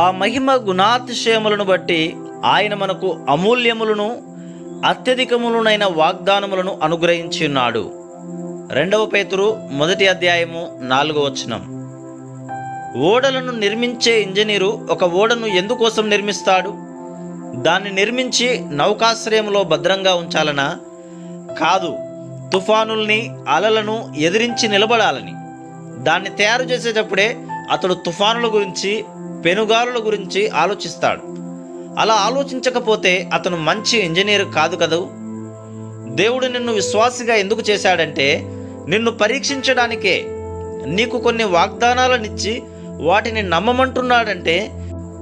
ఆ మహిమ గుణాతిశయములను బట్టి ఆయన మనకు అమూల్యములను అత్యధికములనైన వాగ్దానములను అనుగ్రహించి ఉన్నాడు రెండవ పేతురు మొదటి అధ్యాయము నాలుగో వచనం. ఓడలను నిర్మించే ఇంజనీరు ఒక ఓడను ఎందుకోసం నిర్మిస్తాడు? దాన్ని నిర్మించి నౌకాశ్రయంలో భద్రంగా ఉంచాలనా? కాదు తుఫానుల్ని అలలను ఎదిరించి నిలబడాలని. దాన్ని తయారు చేసేటప్పుడే అతడు తుఫానుల గురించి పెనుగాలుల గురించి ఆలోచిస్తాడు. అలా ఆలోచించకపోతే అతను మంచి ఇంజనీర్ కాదు కదూ? దేవుడు నిన్ను విశ్వాసిగా ఎందుకు చేశాడంటే నిన్ను పరీక్షించడానికే నీకు కొన్ని వాగ్దానాలనిచ్చి వాటిని నమ్మమంటున్నాడంటే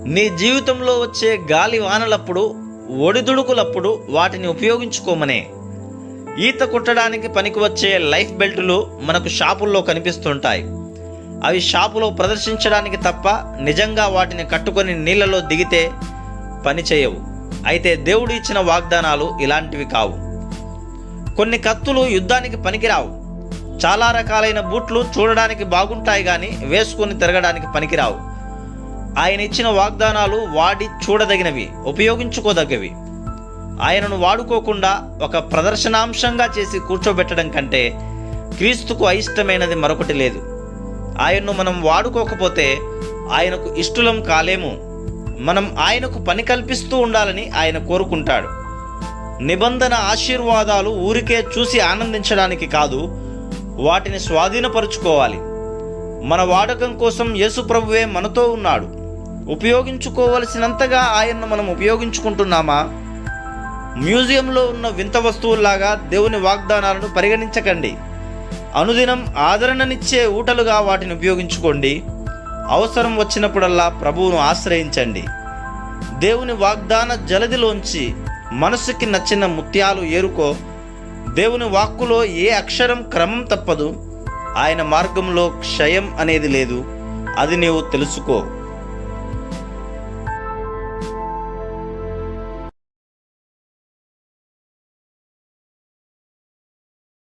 నీ జీవితంలో వచ్చే గాలి వానలప్పుడు ఒడిదుడుకులప్పుడు వాటిని ఉపయోగించుకోమనే. ఈత కొట్టడానికి పనికి వచ్చే లైఫ్ బెల్టులు మనకు షాపుల్లో కనిపిస్తుంటాయి. అవి షాపులో ప్రదర్శించడానికి తప్ప నిజంగా వాటిని కట్టుకొని నీళ్ళలో దిగితే పని చేయవు. అయితే దేవుడు ఇచ్చిన వాగ్దానాలు ఇలాంటివి కావు. కొన్ని కత్తులు యుద్ధానికి పనికిరావు. చాలా రకాలైన బూట్లు చూడడానికి బాగుంటాయి కానీ వేసుకొని తిరగడానికి పనికిరావు. ఆయన ఇచ్చిన వాగ్దానాలు వాడి చూడదగినవి ఉపయోగించుకోదగ్గవి. ఆయనను వాడుకోకుండా ఒక ప్రదర్శనాంశంగా చేసి కూర్చోబెట్టడం కంటే క్రీస్తుకు అయిష్టమైనది మరొకటి లేదు. ఆయన్ను మనం వాడుకోకపోతే ఆయనకు ఇష్టలం కాలేము. మనం ఆయనకు పని కల్పిస్తూ ఉండాలని ఆయన కోరుకుంటాడు. నిబంధన ఆశీర్వాదాలు ఊరికే చూసి ఆనందించడానికి కాదు వాటిని స్వాధీనపరుచుకోవాలి. మన వాడకం కోసం యేసుప్రభువే మనతో ఉన్నాడు. ఉపయోగించుకోవలసినంతగా ఆయన్ను మనం ఉపయోగించుకుంటున్నామా? మ్యూజియంలో ఉన్న వింత వస్తువుల్లాగా దేవుని వాగ్దానాలను పరిగణించకండి. అనుదినం ఆదరణనిచ్చే ఊటలుగా వాటిని ఉపయోగించుకోండి. అవసరం వచ్చినప్పుడల్లా ప్రభువును ఆశ్రయించండి. దేవుని వాగ్దాన జలదిలోంచి మనసుకి నచ్చిన ముత్యాలు ఏరుకో. దేవుని వాక్కులో ఏ అక్షరం క్రమం తప్పదు. ఆయన మార్గంలో క్షయం అనేది లేదు. అది నీవు తెలుసుకో.